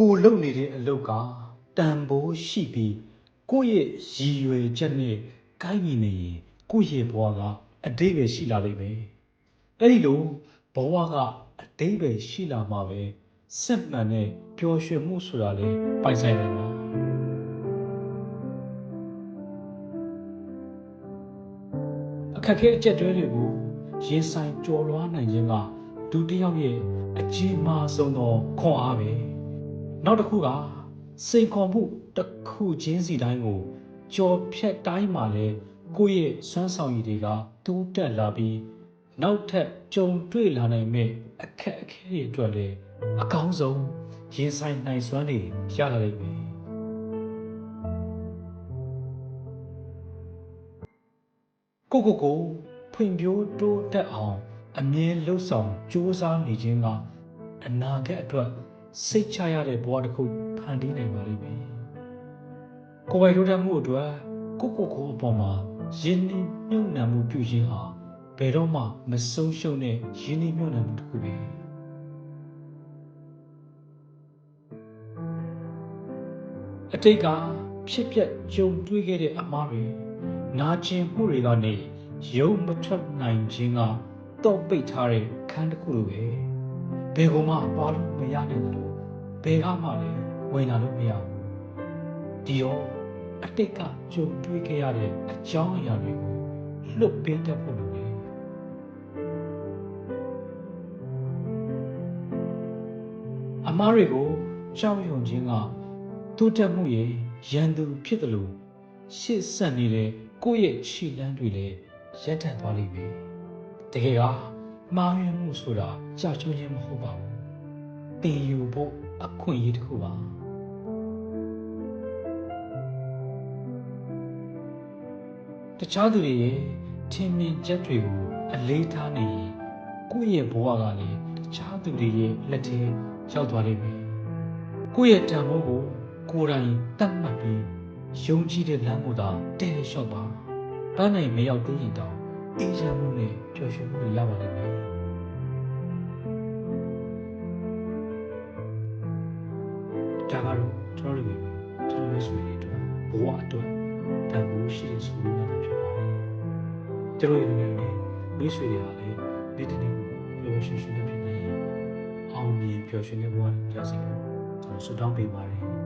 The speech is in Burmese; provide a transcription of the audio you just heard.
ကိုလုပ်နေတဲ့အလုပ်ကတန်ဖိုးရှိပြီးကိုယ့်ရဲ့ရည်ရွယ်ချက်နဲ့ကိုက်ညီနေရင်ကိုယ့်ရဲ့ဘဝကအတိတ်ပဲရှိလာလိမ့်မယ်အဲ့ဒီလိုဘဝကအတိတ်ပဲရှိလာမှာပဲစစ်မှန်တဲ့ပျော်ရွှင်မှုဆိုတာလေပိုင်ဆိုင်နိုင်တာအခက်အခဲအကျက်တွဲတွေကိုရင်ဆိုင်ကျော်လွှားနိုင်ခြင်းကဒုတိယရဲ့အကြီးမားဆုံးသောခွန်အားပဲ နောက်တစ်ခုကစိန်ခေါ်မှုတစ်ခုချင်းစီတိုင်းကိုကြော်ဖြတ်တိုင်းမှာလဲကိုယ့်ရဲ့စွမ်းဆောင်ရည်တွေကတိုးတက်လာပြီးနောက်ထပ်ကြုံတွေ့လာနိုင်မဲ့အခက်အခဲတွေအတွက်လည်းအကောင်းဆုံးရင်ဆိုင်နိုင်စွမ်းတွေရလာလိမ့်မယ်ကိုကိုကိုဖွံ့ဖြိုးတိုးတက်အောင်အမြဲလှုပ်ဆောင်စူးစမ်းနေခြင်းကအနာဂတ်အတွက် စိတ်ချရတဲ့ဘဝတစ်ခုဖန်တီးနိုင်ပါလိမ့်မယ်ကိုယ်ပိုင်ထိုးတက်မှုအတွက်ကိုကိုကိုအပေါ်မှာယဉ်နှမြုပ်နှံမှုပြုခြင်းဟာဘယ်တော့မှမဆုံးရှုံးတဲ့ယဉ်နှမြုပ်နှံမှုတစ်ခုပဲအတိတ်ကဖြစ်ပျက်ကြုံတွေ့ခဲ့တဲ့အမှားတွေနာကျင်မှုတွေကနေရုံမထွက်နိုင်ခြင်းကတော့ပိတ်ထားတဲ့ခန်းတစ်ခုလိုပဲဘယ်ကောမှသွားလို့မရနိုင်ဘူး ဘယ်ကမှလည်းဝင်လာလို့မရဘူးဒီတော့အတိတ်ကကြုံတွေ့ခဲ့ရတဲ့အကြောင်းအရာတွေကိုလွတ်ပေးတတ်ဖို့လိုတယ်အမားတွေကိုကြောက်ရွံ့ခြင်းကတိုးတက်မှုရဲ့ရန်သူဖြစ်တယ်လို့ရှေ့ဆက်နေတဲ့ကိုယ့်ရဲ့ခြေလမ်းတွေလည်းရက်တန့်သွားလိမ့်မယ်တကယ်ကမှားယွင်းမှုဆိုတာကြာချိုးခြင်းမဟုတ်ပါဘူး တင်ယူဖို့အခွင့်အရေးတစ်ခုပါတခြားသူတွေရဲ့ထင်မြင်ချက်တွေကိုအလေးထားနေရင်ကိုယ့်ရဲ့ဘဝကလည်းတခြားသူတွေရဲ့လက်ထဲရောက်သွားလိမ့်မယ်ကိုယ့်ရဲ့တန်ဖိုးကိုကိုယ်တိုင်တတ်မှတ်ပြီးယုံကြည်တဲ့လမ်းကိုသာတည့်လျှောက်ပါပန်းနိုင်မရောက်သေးရင်တောင်အေးချမ်းမှုနဲ့ပျော်ရွှင်မှုတွေရပါလိမ့်မယ် ဒါကတော့ကျွန်တော်တို့ကျွန်တော်ရဲ့ဆွေတွေအတွက်ဘဝအတွက်တန်ဖိုးရှိတဲ့ဆိုလို့လည်းဖြစ်ပါတယ်ကျွန်တော်ရဲ့ငယ်လေးမိတ်ဆွေတွေဟာလည်းနေ့တစ်နေ့ကိုပျော်ရွှင်ရွှင်နဲ့ဖြစ်နေရင်အောင်မြင်ပျော်ရွှင်တဲ့ဘဝရစေဖို့ကျွန်တော်ဆုတောင်းပေးပါတယ်ကျွန်တော်တို့ကိုကြီးလေး